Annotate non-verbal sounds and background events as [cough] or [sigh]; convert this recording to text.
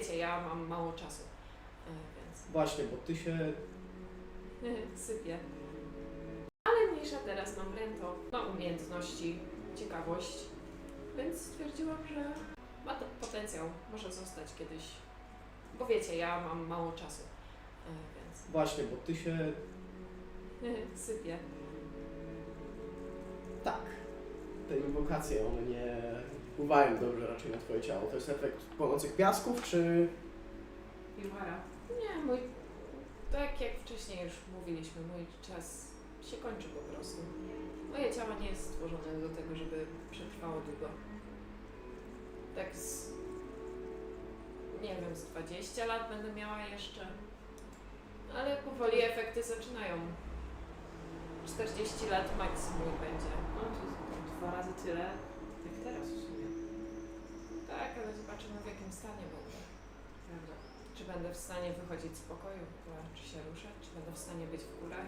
wiecie, ja mam mało czasu, e, więc Właśnie, bo ty się [laughs] sypię. Ale mniejsza teraz mam rento, mam umiejętności, ciekawość, więc stwierdziłam, że ma to potencjał, może zostać kiedyś. Bo wiecie, ja mam mało czasu, e, więc Właśnie, bo ty się [laughs] sypię. tak. Te inwokacje, one nie wpływają dobrze raczej na twoje ciało. To jest efekt płonących piasków, czy Piłara. Nie, mój. Tak jak wcześniej już mówiliśmy, mój czas się kończy po prostu. Moje ciało nie jest stworzone do tego, żeby przetrwało długo. Tak z. Nie wiem, z 20 lat będę miała jeszcze. Ale powoli efekty zaczynają. 40 lat maksimum będzie. No to jest dwa razy tyle, jak teraz w sumie. Tak, ale zobaczymy w jakim stanie będę. Prawda. Czy będę w stanie wychodzić z pokoju, czy się ruszać, czy będę w stanie być w górach.